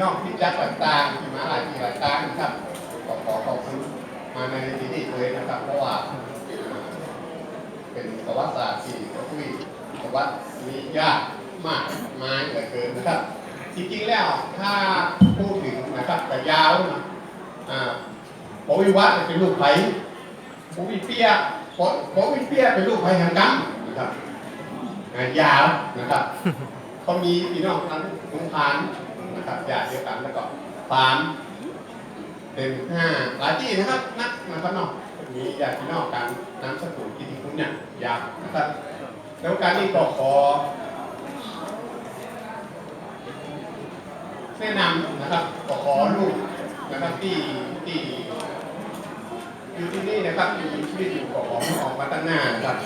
น้องที่จักต่างๆที่มาหลายที่หลายต่างนะครับขอขอขอบคุณมาในที่นี้เลยนะครับ เพราะว่าเป็นประวัติศาสตร์ที่ก็คุยประวัติมียากมากมายเหลือเกินนะครับจริงๆแล้วถ้าพูดถึงนะครับแต่ยาวนะอ่าปวิวัฒน์เป็นลูกไผ่ปวิเปียปวิเปียเป็นลูกไผ่แห่งกัมนะครับยาวนะครับเขามีพี่น้องทั้งลุงพาน นะครับญาติเดียวกันแล้วก็ฟามเป็นห้าหลายที่นะครับนักนะครับเนาะมีญาติพี่น้องกันน้ำสกุลกิติคุณเนี่ยยาวนะครับแล้วการนี้ก็ขอแนะนำนะครับขอขอลูกนะครับที่ที่อยู่ที่นี่นะครับที่มีชีวิตอยู่ขอขอออกมาตั้งหน้านครับ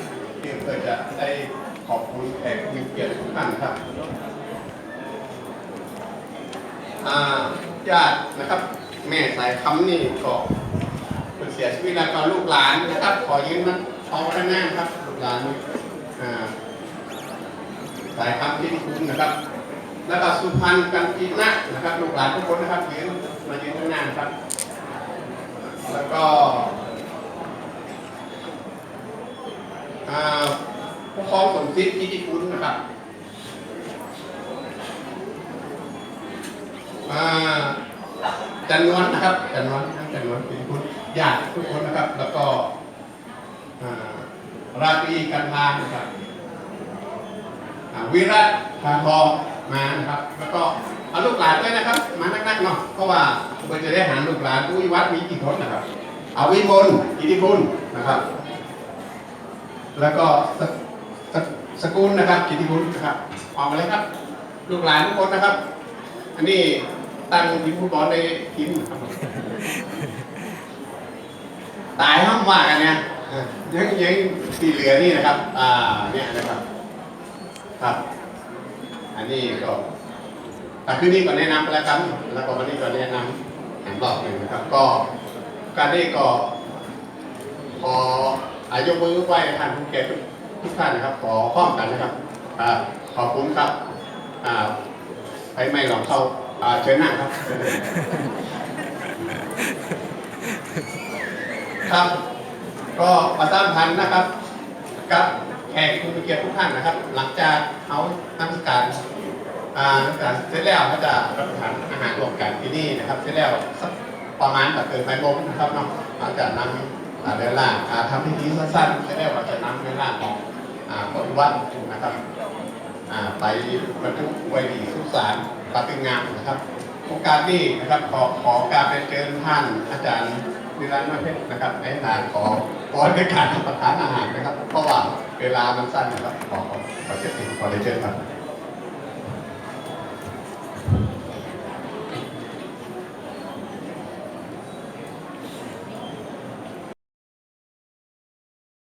เพื่อจะได้ขอบคุณแขกผู้มีเกียรติทุกท่านครับ ญาตินะครับ แม่สายคำนี่ก็เป็นเสียชีวิตแล้วก็ลูกหลานนะครับ ขอยืนมันเอาไว้ด้านหน้าครับ ลูกหลานอ่าสายคำที่คุ้มนะครับ แล้วก็สุพรรณกันจีนะนะครับ ลูกหลานทุกคนนะครับยืนมายืนข้างหน้านะครับ แล้วก็อาผู้ครองสมศิษย์กิติคุณนะครับอ่า จันนวลนะครับจันนวลจันนวลปิคุณญาติทุกคนนะครับ แล้วก็ราตรีกันทางนะครับวิรัตพาทองมานะครับ แล้วก็เอาลูกหลานด้วยนะครับ มานักๆเนาะเพราะว่าเพื่อจะได้หาลูกหลานผู้วิวัฒน์มีกี่คนนะครับเอาวิมลกิติคุณนะครับ แล้วก็สสสกุลนะครับกิติคุณนะครับออกมาเลยครับ ลูกหลานทุกคนนะครับ อันนี้ตั้งทีมฟุตบอลในทีมนะครับตายห้ามว่ากันเนี่ยอะยังยังสีเหลือนี่นะครับ อ่าเนี่ยนะครับ ครับ อันนี้ก็แต่คืนนี้ก็แนะนำไปแล้วกันแล้วก็วันนี้ก็แนะนำแถมรอบหนึ่งนะครับ ก็การนี้ก็ขออายกมือไหว้ท่านผู้แก่ทุกทุกท่านนะครับ ขอพร้อมกันนะครับอ่าขอบคุณครับอ่า ไปไม่ลองเข้าเชิญนั่งครับ ครับ ก็ประชาสัมพันธ์นะครับ กับแขกผู้เกียรติทุกท่านนะครับ หลังจากเขาทำการอ่าการเสร็จแล้วเขาจะรับประทานอาหารรวมกันที่นี่นะครับ เสร็จแล้วสักประมาณแบบเกินไปโมงนะครับเนาะหลังจากนำอ่าเดินล่าทำพิธีสั้นๆเสร็จแล้วเราจะนำเดินล่าของอ่าบริวัตรนะครับ ไปบรรทุกไว้ดีสุสานปฏิงงามนะครับ โอกาสนี้นะครับขอขอการเป็นเชิญท่านอาจารย์นิรันดร์มาเพชรนะครับในนามขอขอในการประทานอาหารนะครับ เพราะว่าเวลามันสั้นนะครับขอขอเชิญขอเชิญครับ